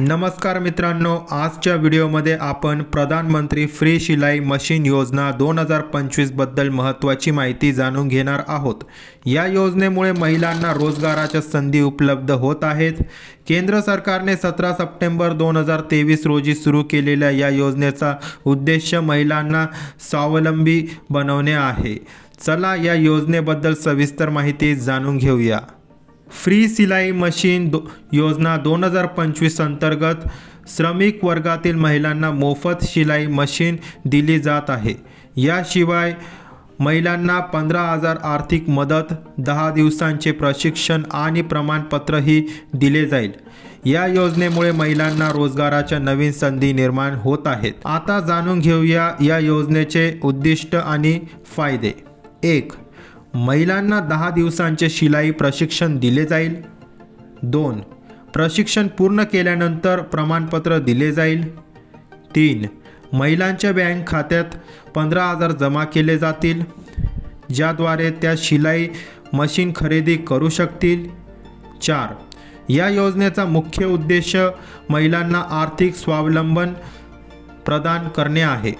नमस्कार मित्रांनो आजच्या व्हिडिओमध्ये आपण प्रधानमंत्री फ्री शिलाई मशीन योजना दोन हजार पंचवीसबद्दल महत्त्वाची माहिती जाणून घेणार आहोत. या योजनेमुळे महिलांना रोजगाराच्या संधी उपलब्ध होत आहेत. केंद्र सरकारने सतरा सप्टेंबर दोन हजार तेवीस रोजी सुरू केलेल्या या योजनेचा उद्देश महिलांना स्वावलंबी बनवणे आहे. चला या योजनेबद्दल सविस्तर माहिती जाणून घेऊया. फ्री सिलाई मशीन दो योजना दोन हजार पंचवीस अंतर्गत श्रमिक वर्गातील महिलांना मोफत शिलाई मशीन दिली जात आहे. याशिवाय महिलांना पंधरा हजार आर्थिक मदत दहा दिवसांचे प्रशिक्षण आणि प्रमाणपत्रही दिले जाईल. या योजनेमुळे महिलांना रोजगाराच्या नवीन संधी निर्माण होत आहेत. आता जाणून घेऊया या योजनेचे उद्दिष्ट आणि फायदे. एक महिलांना दहा दिवसांचे शिलाई प्रशिक्षण दिले जाईल. दोन प्रशिक्षण पूर्ण केल्यानंतर प्रमाणपत्र दिले जाईल. तीन महिलांच्या बँक खात्यात पंधरा हजार जमा केले जातील ज्याद्वारे त्या शिलाई मशीन खरेदी करू शकतील. चार या योजनेचा मुख्य उद्देश महिलांना आर्थिक स्वावलंबन प्रदान करणे आहे.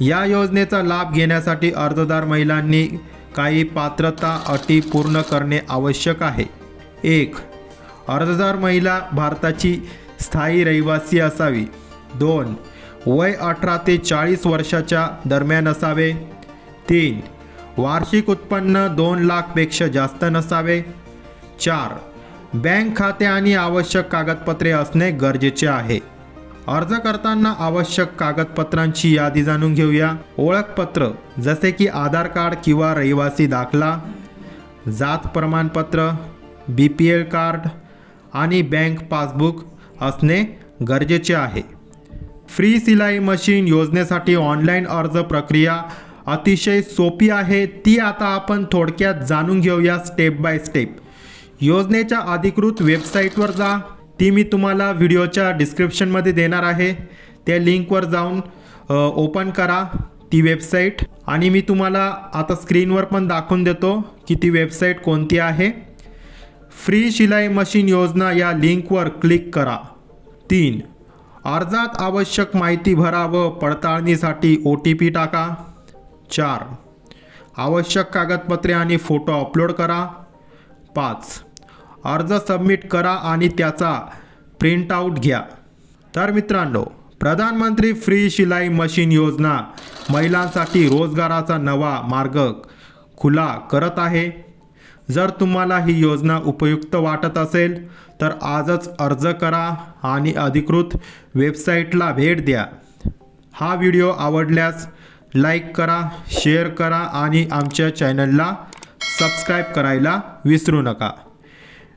या योजनेचा लाभ घेण्यासाठी अर्जदार महिलांनी काही पात्रता अटी पूर्ण करणे आवश्यक आहे. एक अर्जदार महिला भारताची स्थायी रहिवासी असावी. दोन वय अठरा ते चाळीस वर्षाच्या दरम्यान असावे. तीन वार्षिक उत्पन्न दोन लाखपेक्षा जास्त नसावे. चार बँक खाते आणि आवश्यक कागदपत्रे असणे गरजेचे आहे. अर्ज करताना आवश्यक कागदपत्रांची यादी जाणून घेऊया. ओळखपत्र जसे की आधार कार्ड किंवा रहिवासी दाखला जात प्रमाणपत्र बी पी एल कार्ड आणि बँक पासबुक असणे गरजेचे आहे. फ्री सिलाई मशीन योजनेसाठी ऑनलाईन अर्ज प्रक्रिया अतिशय सोपी आहे ती आता आपण थोडक्यात जाणून घेऊया स्टेप बाय स्टेप. योजनेच्या अधिकृत वेबसाईटवर जा. ती मी तुम्हाला व्हिडिओच्या डिस्क्रिप्शनमध्ये देणार आहे. त्या लिंकवर जाऊन ओपन करा ती वेबसाईट. आणि मी तुम्हाला आता स्क्रीनवर पण दाखवून देतो की ती वेबसाईट कोणती आहे. फ्री शिलाई मशीन योजना या लिंकवर क्लिक करा. तीन अर्जात आवश्यक माहिती भरा व पडताळणीसाठी ओ टी पी टाका. चार आवश्यक कागदपत्रे आणि फोटो अपलोड करा. पाच अर्ज सबमिट करा आणि त्याचा प्रिंटआउट घ्या. तर मित्रांनो प्रधानमंत्री फ्री शिलाई मशीन योजना महिलांसाठी रोजगाराचा नवा मार्ग खुला करत आहे. जर तुम्हाला ही योजना उपयुक्त वाटत असेल तर आजच अर्ज करा आणि अधिकृत वेबसाईटला भेट द्या. हा व्हिडिओ आवडल्यास लाईक करा शेअर करा आणि आमच्या चॅनलला सबस्क्राईब करायला विसरू नका.